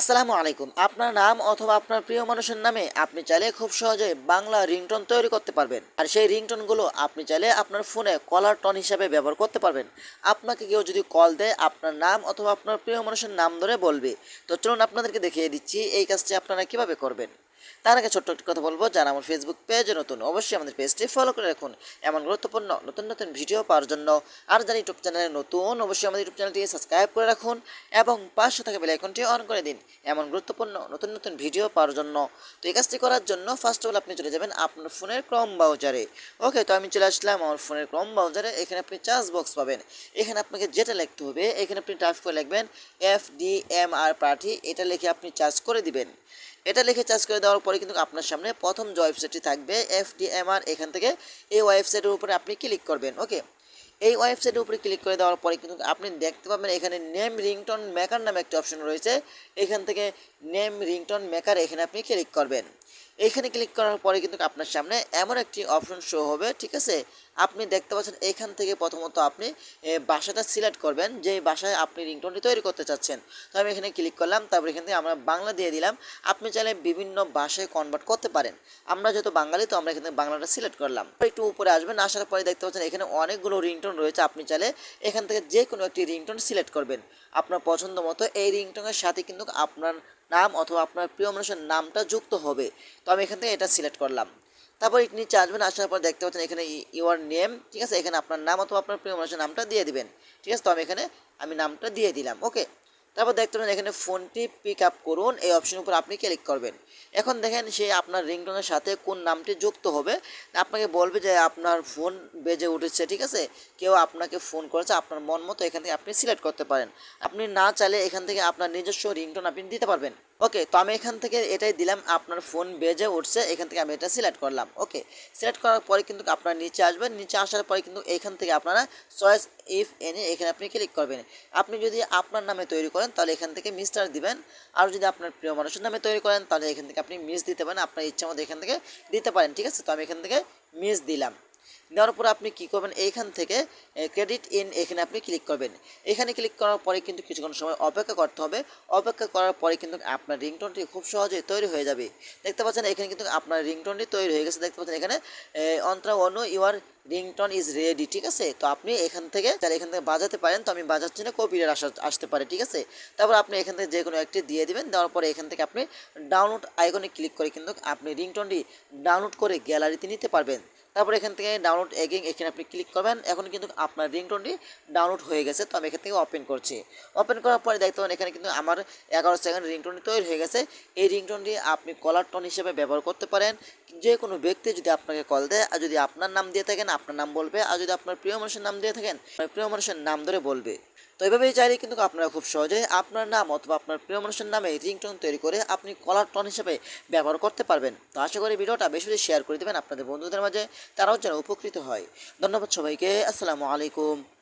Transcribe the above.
আসসালামু আলাইকুম। আপনার নাম অথবা আপনার প্রিয় মানুষের নামে আপনি চাইলে খুব সহজে বাংলা রিংটোন তৈরি করতে পারবেন। আর সেই রিংটোনগুলো আপনি চাইলে আপনার ফোনে কলার টন হিসাবে ব্যবহার করতে পারবেন। আপনাকে কেউ যদি কল দেয়, আপনার নাম অথবা আপনার প্রিয় মানুষের নাম ধরে বলবে। তো চলুন আপনাদেরকে দেখিয়ে দিচ্ছি এই কাজটি আপনারা কীভাবে করবেন। তার আগে ছোট্ট একটি কথা বলব, যারা আমার ফেসবুক পেজে নতুন, অবশ্যই আমাদের পেজটি ফলো করে রাখুন। এমন গুরুত্বপূর্ণ, নতুন নতুন ভিডিও পাওয়ার জন্য, আর যারা ইউটিউব চ্যানেলে নতুন, অবশ্যই আমাদের ইউটিউব চ্যানেলটি সাবস্ক্রাইব করে রাখুন এবং পাশে থাকা বেল আইকনটি অন করে দিন। এমন গুরুত্বপূর্ণ, নতুন নতুন ভিডিও পাওয়ার জন্য। তো এই কাজটি করার জন্য ফার্স্ট অফ অল আপনি চলে যাবেন আপনার ফোনের ক্রম ব্রাউজারে ওকে তো আমি চলে আসলাম আমার ফোনের ক্রম ব্রাউজারে এখানে আপনি চার্জ বক্স পাবেন। এখানে আপনাকে যেটা লিখতে হবে, এখানে আপনি টাইপ করে লিখবেন F D M R party এটা লিখে আপনি চার্জ করে দিবেন। এটা লিখে চার্জ করে দেওয়ার পরে কিন্তু আপনার সামনে প্রথম যে ওয়েবসাইটটি থাকবে এফ ডি এম আর এখান থেকে এই ওয়েবসাইটের উপরে আপনি ক্লিক করবেন ওকে এই ওয়েবসাইটের উপরে ক্লিক করে দেওয়ার পরে কিন্তু আপনি দেখতে পাবেন এখানে নেম রিংটন মেকার নামে একটি অপশন রয়েছে। এখান থেকে নেম রিংটন মেকার এখানে আপনি ক্লিক করবেন। এখানে ক্লিক করার পরে কিন্তু আপনার সামনে এমন একটি অপশন শো হবে, ঠিক আছে? আপনি দেখতে পাচ্ছেন এখান থেকে প্রথমত আপনি ভাষাটা সিলেক্ট করবেন যে ভাষায় আপনি রিংটোনটি তৈরি করতে চাচ্ছেন। তো আমি এখানে ক্লিক করলাম, তারপর এখান থেকে আমরা বাংলা দিয়ে দিলাম। আপনি চাইলে বিভিন্ন ভাষায় কনভার্ট করতে পারেন। আমরা যেহেতু বাঙালি, তো আমরা এখান থেকে বাংলাটা সিলেক্ট করলাম। একটু উপরে আসবেন, আসার পরে দেখতে পাচ্ছেন এখানে অনেকগুলো রিংটোন রয়েছে। আপনি চাইলে এখান থেকে যে কোনো একটি রিংটোন সিলেক্ট করবেন। আপনার পছন্দ মতো এই রিংটোনের সাথে কিন্তু আপনার নাম অথবা আপনার প্রিয় মানুষের নামটা যুক্ত হবে। তো আমি এখান থেকে এটা সিলেক্ট করলাম। তারপর নিচে আসবেন আসার পর দেখতে পাচ্ছেন এখানে ইউর নেম ঠিক আছে? এখানে আপনার নাম অথবা আপনার প্রিয় মানুষের নামটা দিয়ে দিবেন। ঠিক আছে? তো আমি এখানে, আমি নামটা দিয়ে দিলাম ওকে তারপর দেখতে পাবেন এখানে ফোনটি পিক আপ করুন, এই অপশনের উপর আপনি ক্লিক করবেন। এখন দেখেন সে আপনার রিংটোনের সাথে কোন নামটি যুক্ত হবে। আপনাকে বলবে যে আপনার ফোন বেজে উঠেছে, ঠিক আছে? কেউ আপনাকে ফোন করেছে, আপনার মন মতো এখান থেকে আপনি সিলেক্ট করতে পারেন। আপনি না চাইলে এখান থেকে আপনার নিজস্ব রিংটোন আপনি দিতে পারবেন। ওকে তো আমি এখান থেকে এটাই দিলাম, আপনার ফোন বেজে উঠছে, এখান থেকে আমি এটা সিলেক্ট করলাম ওকে সিলেক্ট করার পরে কিন্তু আপনার নিচে আসবেন, নিচে আসার পরে কিন্তু এখান থেকে আপনারা চয়েস ইফ এনে এখানে আপনি ক্লিক করবেন। আপনি যদি আপনার নামে তৈরি করেন, তাহলে এখান থেকে মিস্টার দিবেন। আর যদি আপনার প্রিয় মানুষের নামে তৈরি করেন, তাহলে এখান থেকে আপনি মিস দিতে পারেন, আপনার ইচ্ছা মতো এখান থেকে দিতে পারেন, ঠিক আছে? তো আমি এখান থেকে মিস দিলাম। দেওয়ার পরে আপনি কী করবেন? এইখান থেকে ক্রেডিট ইন এখানে আপনি ক্লিক করবেন। এখানে ক্লিক করার পরে কিন্তু কিছুক্ষণ সময় অপেক্ষা করতে হবে। অপেক্ষা করার পরে কিন্তু আপনার রিংটোনটি খুব সহজেই তৈরি হয়ে যাবে। দেখতে পাচ্ছেন, এখানে কিন্তু আপনার রিংটোনটি তৈরি হয়ে গেছে। দেখতে পাচ্ছেন, এখানে অন্ত্রা অনু ইউর রিংটোন ইজ রেডি ঠিক আছে? তো আপনি এখান থেকে, তাহলে এখান থেকে বাজাতে পারেন। তো আমি বাজাচ্ছি না কপিরাইট আসা, আসতে পারে, ঠিক আছে? তারপর আপনি এখান থেকে যে কোনো একটি দিয়ে দিবেন। দেওয়ার পরে এখান থেকে আপনি ডাউনলোড আইকনে ক্লিক করে কিন্তু আপনি রিংটোনটি ডাউনলোড করে গ্যালারিতে নিতে পারবেন। তারপর এখান থেকে ডাউনলোড এগিং এখানে আপনি ক্লিক করবেন। এখন কিন্তু আপনার রিংটোনটি ডাউনলোড হয়ে গেছে, তো আমি এখান থেকে ওপেন করছি। ওপেন করার পরে দেখতে পাবেন এখানে কিন্তু আমার এগারো সেকেন্ড রিংটোনটি তৈরি হয়ে গেছে। এই রিংটোনটি আপনি কলার টোন হিসেবে ব্যবহার করতে পারেন। যে কোনো ব্যক্তি যদি আপনাকে কল দেয়, আর যদি আপনার নাম দিয়ে থাকেন, আপনার নাম বলবে, আর যদি আপনার প্রিয় মানুষের নাম দিয়ে থাকেন প্রিয় মানুষের নাম ধরে বলবে। তো এভাবেই চাইলে কিন্তু আপনারা খুব সহজে আপনার নাম অথবা আপনার প্রিয় মানুষের নামে রিংটোন তৈরি করে আপনি কলার টন হিসেবে ব্যবহার করতে পারবেন। তো আশা করি ভিডিওটা বেশি বেশি শেয়ার করে দেবেন আপনাদের বন্ধুদের মাঝে, তারাও যেন উপকৃত হয়। ধন্যবাদ সবাইকে, আসসালামু আলাইকুম।